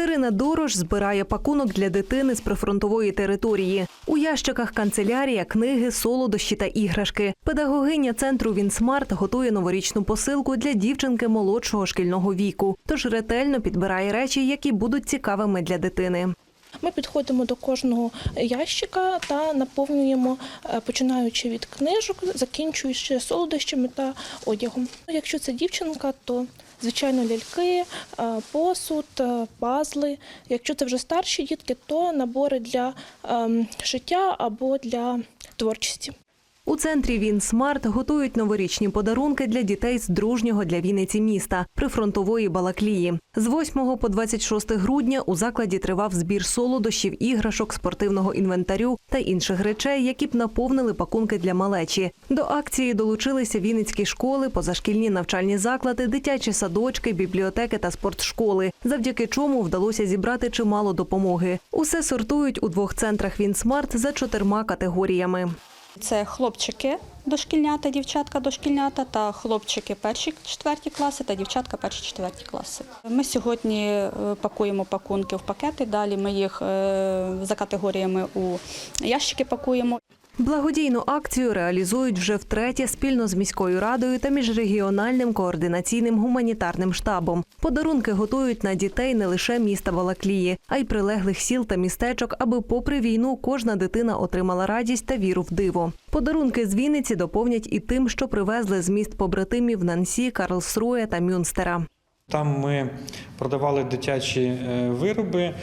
Катерина Дорош збирає пакунок для дитини з прифронтової території. У ящиках канцелярія, книги, солодощі та іграшки. Педагогиня центру Вінсмарт готує новорічну посилку для дівчинки молодшого шкільного віку. Тож ретельно підбирає речі, які будуть цікавими для дитини. Ми підходимо до кожного ящика та наповнюємо, е, починаючи від книжок, закінчуючи солодощами та одягом. Якщо це дівчинка, то звичайно ляльки, е, посуд, е, пазли. Якщо це вже старші дітки, то набори для ем, шиття або для творчості. У центрі Вінсмарт готують новорічні подарунки для дітей з дружнього для Вінниці міста прифронтової Балаклії. З 8 по 26 грудня у закладі тривав збір солодощів, іграшок, спортивного інвентарю та інших речей, які б наповнили пакунки для малечі. До акції долучилися вінницькі школи, позашкільні навчальні заклади, дитячі садочки, бібліотеки та спортшколи, завдяки чому вдалося зібрати чимало допомоги. Усе сортують у двох центрах Вінсмарт за чотирма категоріями. Це хлопчики дошкільнята, дівчатка дошкільнята та хлопчики перші четверті класи та дівчатка перші четверті класи. Ми сьогодні е, пакуємо пакунки в пакети. Далі ми їх е, за категоріями у ящики пакуємо. Благодійну акцію реалізують вже втретє спільно з міською радою та міжрегіональним координаційним гуманітарним штабом. Подарунки готують на дітей не лише міста Балаклії, а й прилеглих сіл та містечок, аби, попри війну, кожна дитина отримала радість та віру в диво. Подарунки з Вінниці доповнять і тим, що привезли з міст побратимів Нансі, Карлсрує та Мюнстера. Там ми продавали дитячі е, вироби.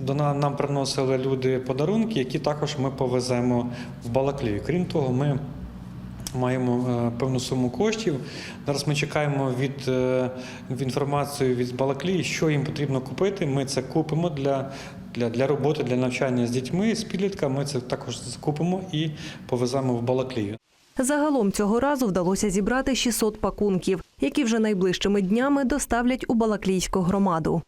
До на- нам приносили люди подарунки, які також ми повеземо в Балаклію. Крім того, ми маємо е, певну суму коштів. Зараз ми чекаємо від е, інформацію від Балаклії, що їм потрібно купити. Ми це купимо для. Для, для роботи, для навчання з дітьми, з підлітками ми це також закупимо і повеземо в Балаклію. Загалом цього разу вдалося зібрати 600 пакунків, які вже найближчими днями доставлять у Балаклійську громаду.